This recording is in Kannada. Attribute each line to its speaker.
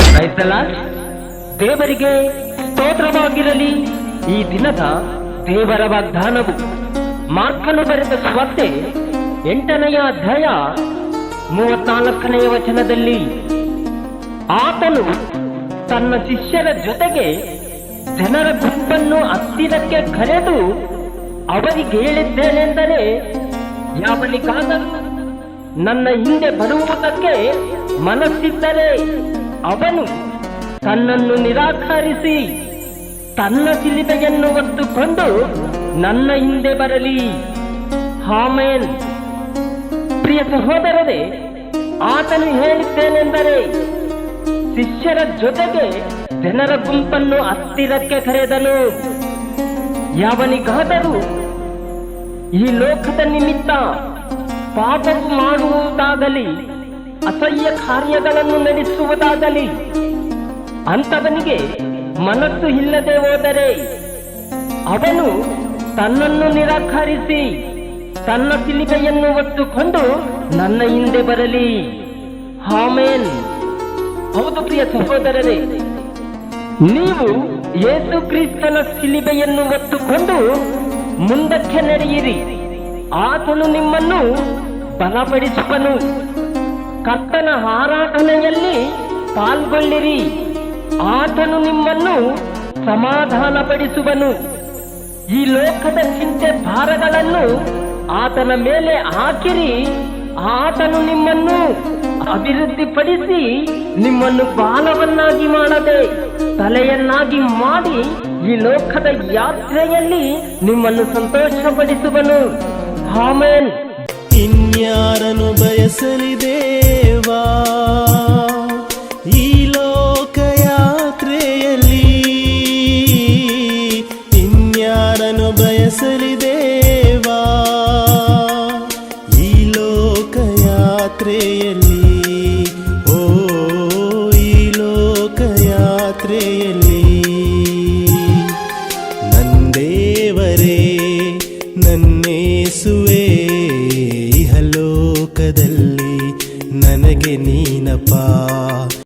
Speaker 1: ಕ್ರೈಸ್ತಲ ದೇವರಿಗೆ ಸ್ತೋತ್ರವಾಗಿರಲಿ. ಈ ದಿನದ ದೇವರ ವಾಗ್ದಾನವು. ಮಾರ್ಕನು ಬರೆದ ಸ್ವತೆ ಎಂಟನೆಯ ಅಧ್ಯಾಯ ಮೂವತ್ನಾಲ್ಕನೆಯ ವಚನದಲ್ಲಿ, ಆತನು ತನ್ನ ಶಿಷ್ಯರ ಜೊತೆಗೆ ಜನರ ಗುಂಪನ್ನು ಹತ್ತಿರಕ್ಕೆ ಕರೆದು ಅವರಿಗೆ ಹೇಳಿದ್ದೇನೆಂದರೆ, ಯಾವನಿಗಾದರೂ ನನ್ನ ಹಿಂದೆ ಬರುವುದಕ್ಕೆ ಮನಸ್ಸಿದ್ದರೆ ಅವನು ತನ್ನನ್ನು ನಿರಾಕರಿಸಿ ತನ್ನ ಸಿಲಿಬೆಯನ್ನು ಹೊತ್ತುಕೊಂಡು ನನ್ನ ಹಿಂದೆ ಬರಲಿ. ಹಾಮೇನ್ ಪ್ರಿಯ ಸಹೋದರರೇ, ಆತನು ಹೇಳಿದ್ದೇನೆಂದರೆ ಶಿಷ್ಯರ ಜೊತೆಗೆ ಜನರ ಗುಂಪನ್ನು ಹತ್ತಿರಕ್ಕೆ ಕರೆದನು. ಯಾವನಿಗಾದರೂ ಈ ಲೋಕದ ನಿಮಿತ್ತ ಪಾಪವು ಮಾಡುವುದಾಗಲಿ ಅಸಹ್ಯ ಕಾರ್ಯಗಳನ್ನು ನಡೆಸುವುದಾಗಲಿ ಅಂಥವನಿಗೆ ಮನಸ್ಸು ಇಲ್ಲದೆ ಹೋದರೆ ಅವನು ತನ್ನನ್ನು ನಿರಾಕರಿಸಿ ತನ್ನ ಸಿಲಿಬೆಯನ್ನು ಒತ್ತುಕೊಂಡು ನನ್ನ ಹಿಂದೆ ಬರಲಿ. ಹಾಮೇನ್ ಹೌದು ಪ್ರಿಯ ಸಹೋದರರೇ, ನೀವು ಯೇಸು ಕ್ರಿಸ್ತನ ಸಿಲಿಬೆಯನ್ನು ಒತ್ತುಕೊಂಡು ಮುಂದಕ್ಕೆ ನಡೆಯಿರಿ. ಆತನು ನಿಮ್ಮನ್ನು ಬಲಪಡಿಸುವನು. ಕರ್ತನ ಆರಾಧನೆಯಲ್ಲಿ ಪಾಲ್ಗೊಳ್ಳಿರಿ. ಆತನು ನಿಮ್ಮನ್ನು ಸಮಾಧಾನಪಡಿಸುವನು. ಈ ಲೋಕದ ಚಿಂತೆ ಭಾರಗಳನ್ನು ಆತನ ಮೇಲೆ ಹಾಕಿರಿ. ಆತನು ನಿಮ್ಮನ್ನು ಅಭಿವೃದ್ಧಿಪಡಿಸಿ ನಿಮ್ಮನ್ನು ಬಾಲವನ್ನಾಗಿ ಮಾಡದೆ, ತಲೆಯನ್ನಾಗಿ ಮಾಡಿ ಈ ಲೋಕದ ಯಾತ್ರೆಯಲ್ಲಿ ನಿಮ್ಮನ್ನು ಸಂತೋಷಪಡಿಸುವನು. ಆಮೇನ್.
Speaker 2: ಇನ್ಯಾರನು ಬಯಸಲಿ ದೇವಾ? ಈ ಲೋಕ ಯಾತ್ರೆಯಲ್ಲಿ ಇನ್ಯಾರನು ಬಯಸಲಿ ದೇವಾ? ಈ ಲೋಕ ಯಾತ್ರೆಯಲ್ಲಿ ಓ, ಈ ಲೋಕ ಯಾತ್ರೆಯಲ್ಲಿ ನಂದೇವರೇ ನನ್ನೇಸುವೆ ಇಹಲೋಕದಲ್ಲಿ ನನಗೆ ನೀನಪ್ಪ.